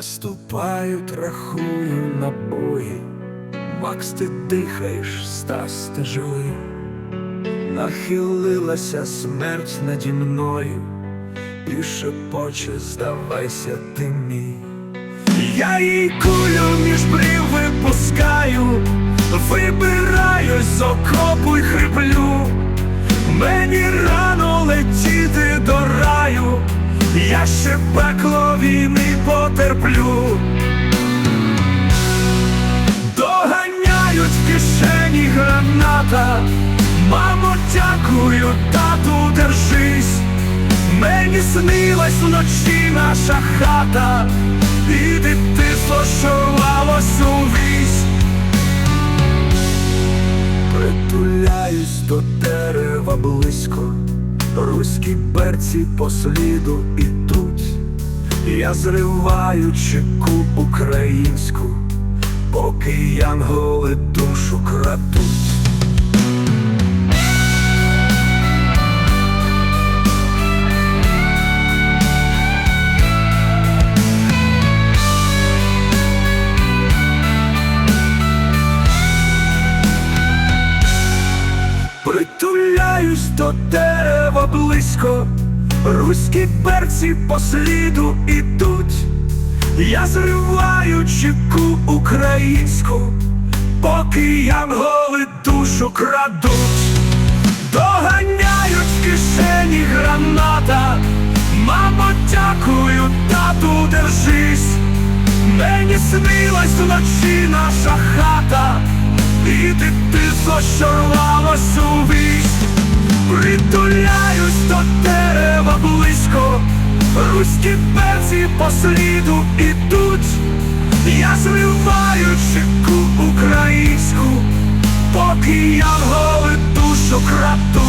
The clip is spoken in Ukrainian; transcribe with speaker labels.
Speaker 1: Наступають, рахую набої, Макс, ти дихаєш, Стас, ти живий. Нахилилася смерть наді мною, і шепоче, здавайся ти мій. Я їй кулю між брів випускаю, вибираюсь з окопу й хриплю. Я ще пекло війни потерплю. Доганяють в кишені граната, мамо, дякую, тату, держись. Мені снилась вночі наша хата, і дитинство, що рвалось увісь. Притуляюсь до дерева близько, руські берці по сліду ідуть. Я зриваю чеку українську, поки янголи душу крадуть. Притуляюсь до дерева близько, руські перці по сліду ідуть. Я зриваю чеку українську, поки янголи душу крадуть, доганяють в кишені граната. Мамо, дякую, тату, держись. Мені снилась вночі наша хата, і дитинство, що рвалось увісь. Близько, руські перці по сліду ідуть. Я зриваю чеку українську, поки янголи душу крадуть.